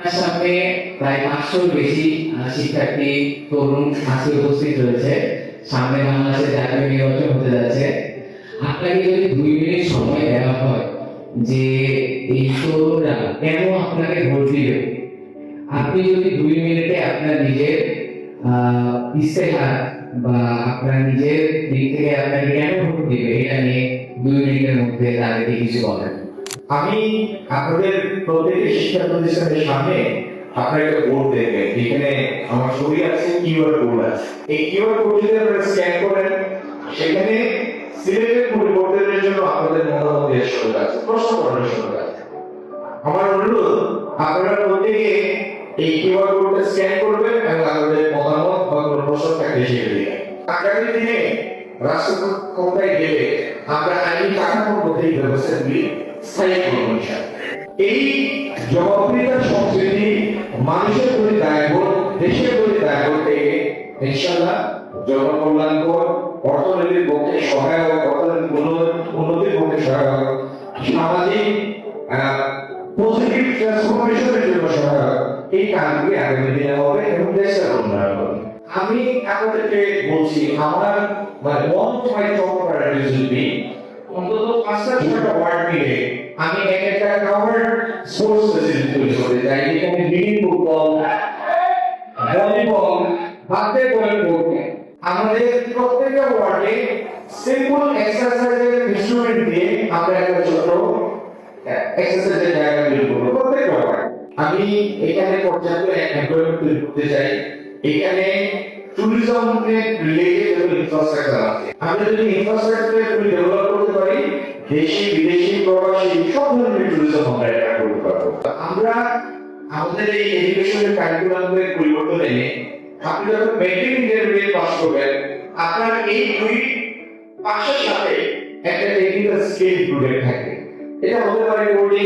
আপনার সামনে প্রায় পাঁচশোর বেশি শিক্ষার্থী তরুণ আজকে উপস্থিত রয়েছে। সামনে বাংলাদেশে জাতীয় নির্বাচন হতে যাচ্ছে, আপনাকে যদি দুই মিনিট সময় দেওয়া হয় যে এই তরুণরা কেন আপনাকে ভোট দিবে, আপনি যদি দুই মিনিটে আপনার নিজের ইস্তেহার বা আপনার নিজের দিক থেকে আপনাকে কেন ভোট দিবে, এটা নিয়ে দুই মিনিটের মধ্যে তাদেরকে কিছু বলেন। আমি আপনাদের প্রত্যেকটি শিক্ষা প্রতিষ্ঠানের সামনে একটা বোর্ড দেখবেন যেখানে আমার ছবি আছে কিউআর কোড আছে। এই কিউআর কোড যদি আপনারা স্ক্যান করেন, সেখানে সিলেটের পরিবর্তনের জন্য আপনাদের মতামত দেওয়ার সুযোগ আছে, প্রশ্ন করার সুযোগ আছে। আমার অনুরোধ, আপনারা প্রত্যেকে এই কিউআর কোডটা স্ক্যান করবেন এবং আপনাদের মতামত বা কোনো প্রশ্ন থাকলে সেগুলো আগামী দিনে রাষ্ট্র ক্ষমতায় গেলে আমরা আইনি কাঠামোর মধ্যে এই ব্যবস্থাগুলি স্থায়ী করব। এই জবাবদিহিতার সংস্কৃতি মানুষের প্রতি দায়বোধ দেশের প্রতি দায়বোধ থেকে ইনশাআল্লাহ জনকল্যাণকর অর্থনীতির পক্ষে সহায়ক, অর্থনৈতিক উন্নতির পক্ষে সহায়ক, সামাজিক পজিটিভ ট্রান্সফরমেশনের জন্য সহায়ক এই কাজগুলি আগামী দিনে হবে এবং দেশের উন্নয়ন হবে আমি আপনাদেরকে বলছি, আমার মানে মাই টপ প্রায়োরিটিজ বি অন্তত পাঁচটা ছয়টা ওয়ার্ড মিলে আমি এক একটা কাভার্ড স্পোর্টস ফেসিলিটি তৈরি করতে চাই যেখানে মিনি ফুটবল ভলিবল হাতে বল করবে আমাদের প্রত্যেকটা ওয়ার্ডে সিম্পল এক্সারসাইজের ইনস্ট্রুমেন্ট দিয়ে আমরা একটা ছোট এক্সারসাইজের জায়গা তৈরি করব। প্রত্যেকটা ওয়ার্ড আমি এখানে পর্যাপ্ত তৈরি করতে চাই। এখানে এই আপনার এই দুই পাশের সাথে একটা থাকে। এটা সফটওয়্যার ডেভেলপমেন্ট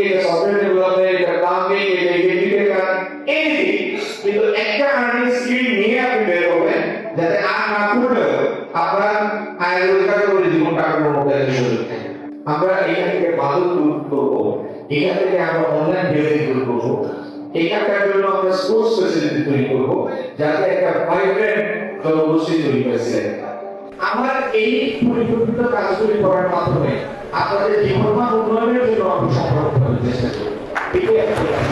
আর্নিং স্কিল নিয়ে আপনি বের হবেন যাতে আর না করলেও আপনার আয় রোজগার করে জীবন মতো একটা সুযোগ আমরা এখান থেকে মাদক দূর করব। এখান থেকে আমরা অনলাইন বেরিয়ে দূর করব এখানকার জন্য আমরা স্পোর্টস ফেসিলিটি তৈরি করব, যাতে একটা ভাইব্রেন্ট জনগোষ্ঠী তৈরি হয়েছে আমার এই পরিকল্পিত কাজগুলি করার মাধ্যমে আপনাদের জীবনমান উন্নয়নের জন্য আমি সফল হতে চেষ্টা করব। এটাই আমার।